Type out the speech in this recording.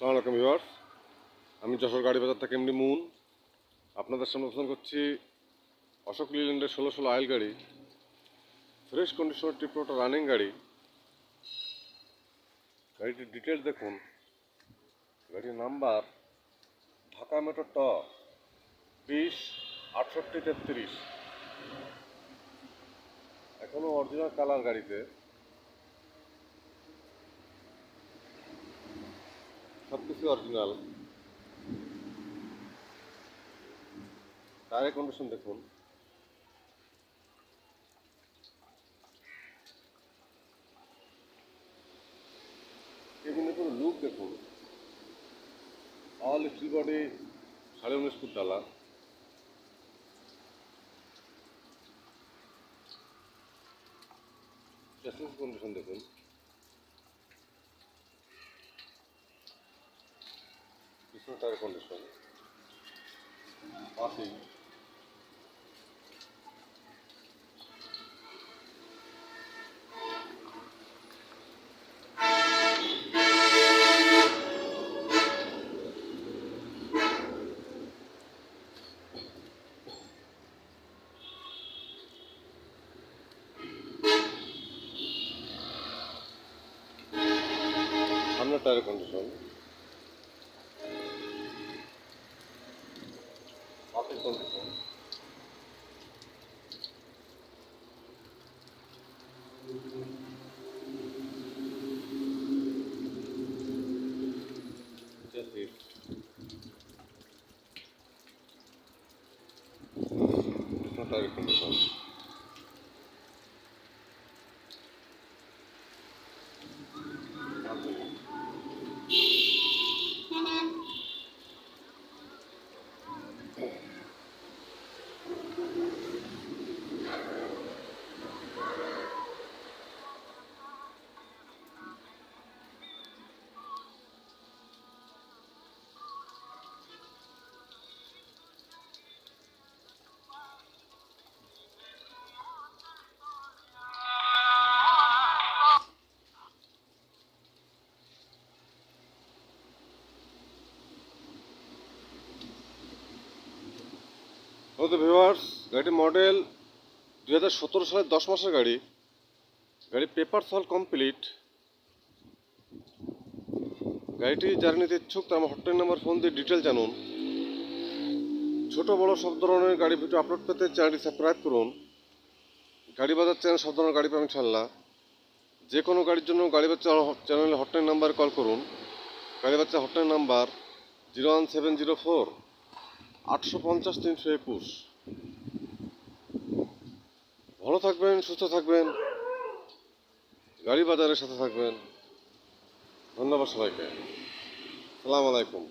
সালাম আলাইকুম আমি যশোর গাড়ি বাজার থেকে এমনি মুন। আপনাদের সামনে উপস্থান করছি অশোক লিল্যান্ডের ষোলো ষোলো আইল গাড়ি, ফ্রেশ কন্ডিশনের টিপ্রোটা রানিং গাড়ি। গাড়িটির ডিটেলস দেখুন। গাড়ির নাম্বার ঢাকা মেট্রো ট বিশ, আটষট্টি, তেত্রিশ। এখনও অরিজিনাল কালার গাড়িতে সব কিছু অরিজিনাল টায়ারের কন্ডিশন দেখুন। কেবিনের পুরো লুক দেখুন। অল স্টিল বডি সাড়ে উনিশ ফুট ডালা। কন্ডিশন দেখুন। পিছনে টায়ার কন্ডিশন পাসিং সামনে টায়ার কন্ডিশন 거거든. Смотри, как это. হয়তো ভিউয়ার্স গাড়িটির মডেল দুই হাজার সতেরো সালের দশ মাসের গাড়ি। গাড়ি পেপার সল কমপ্লিট গাড়িটি যারা নিতে ইচ্ছুক তার আমার হটলাইন নাম্বার ফোন দিয়ে ডিটেল জানুন। ছোট, বড়, সব ধরনের গাড়ি ভিডিও আপলোড পেতে চ্যানেলটি সাবস্ক্রাইব করুন। গাড়ি বাজার চ্যানেল সব ধরনের গাড়ি পাবেন ইনশাল্লাহ যে কোনো গাড়ির জন্য গাড়ি বাচ্চা চ্যানেলে হটলাইন নাম্বার কল করুন। গাড়ি বাচ্চা hotline number zero one seven zero four আটশো পঞ্চাশ তিনশো একুশ। ভালো থাকবেন, সুস্থ থাকবেন, গাড়ি বাজারের সাথে থাকবেন। ধন্যবাদ সবাইকে। সালাম আলাইকুম।